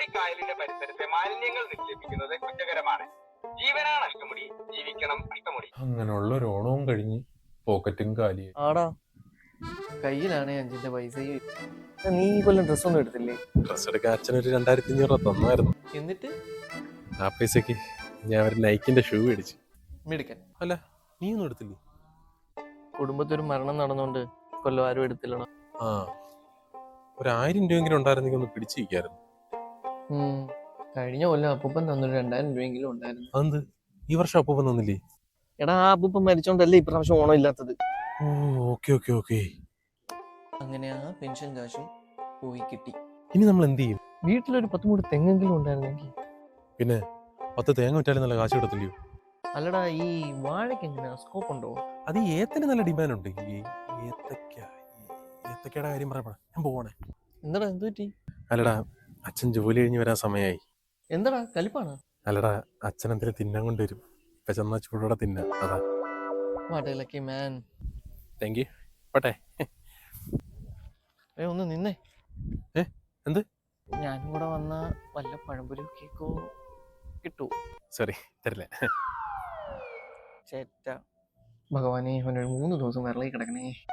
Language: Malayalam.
അഷ്ടമുടി കായലിന്റെ പരിസരത്തെ മാലിന്യങ്ങൾ നിക്ഷേപിക്കുന്നത് കുറ്റകരമാണ്. ജീവനാണ് അഷ്ടമുടി ജീവിക്കണം അഷ്ടമുടി. അങ്ങനെയുള്ള ഒരു ഓണവും കഴിഞ്ഞ് പോക്കറ്റും കാലിയായി. ആടാ. കയ്യിലാണ് അഞ്ചിന്റെ പൈസയും നീ കൊല്ലം ഡ്രസ് ഒന്നും എടുത്തില്ലേ? ഡ്രസ് എടുക്കാൻ അച്ഛനൊരു രണ്ടായിരത്തി അഞ്ഞൂറ് രൂപ തന്നായിരുന്നു. എന്നിട്ട്? ആ പൈസക്ക് ഞാൻ ഒരു നൈക്കിന്റെ ഷൂ മേടിച്ചു. അല്ല നീ ഒന്നും എടുത്തില്ലേ? കുടുംബത്തൊരു മരണം നടന്നുകൊണ്ട് കൊല്ലം ആരും എടുത്തില്ലണം ആ. ഒരു ആയിരം രൂപയെങ്കിലും ഉണ്ടായിരുന്നെങ്കിൽ ഒന്ന് പിടിച്ചിരിക്കായിരുന്നു. കഴിഞ്ഞ കൊല്ലം അപ്പൂപ്പൻ തന്നൊരു രണ്ടായിരം രൂപയെങ്കിലും ഉണ്ടായിരുന്നു. അതെന്ത്? ഈ വർഷം അപ്പൂപ്പൻ തന്നില്ലേ? എടാ ആ അപ്പൂപ്പൻ മരിച്ചോണ്ടല്ലേ ഇപ്രാവശ്യം ഓണം ഇല്ലാത്തത്. Oh okay okay okay. അങ്ങനെ ആ പെൻഷൻ കാശും പോയി കിട്ടി. ഇനി നമ്മൾ എന്ത് ചെയ്യും? വീട്ടിലൊരു പത്ത് മൂട് തെങ്ങെങ്കിലും ഉണ്ടായിരുന്നെങ്കിൽ പിന്നെ പത്ത് തേങ്ങ വിറ്റാലും നല്ല കാശ് കിട്ടത്തില്ലയോ? അല്ലടാ ഈ വാഴയ്ക്ക് എങ്ങനെയാ സ്കോപ്പ് ഉണ്ടോ? അത് ഏത്തന് നല്ല ഡിമാൻഡ് ഉണ്ട്. ഈ ഏത്തക്ക ഏത്തക്കയുടെ കാര്യം പറയപ്പെടാ ഞാൻ പോകണേ എന്താടാ എന്ത് പറ്റി? അല്ലടാ അച്ഛൻ ജോലി കഴിഞ്ഞ് വരാൻ സമയമായി എന്താടാ? കലിപ്പാണ്? അല്ലടാ അച്ഛൻ എന്തെങ്കിലും തിന്നാൻ കൊണ്ടുവരും? ഇപ്പൊ ചെന്ന ചൂടോടെ തിന്നാ. അതാ. What lucky man thank you പോട്ടെ. ഏ ഒന്ന് നിന്നേ. ഏ, എന്ത്? ഞാനും കൂടെ വന്ന വല്ല പഴംപൊരി കേക്കോ കിട്ടൂ. സോറി തരില്ല. ചേറ്റ. ഭഗവാനെ അവനൊരു മൂന്ന് ദിവസം വിറളി കിടക്കണേ.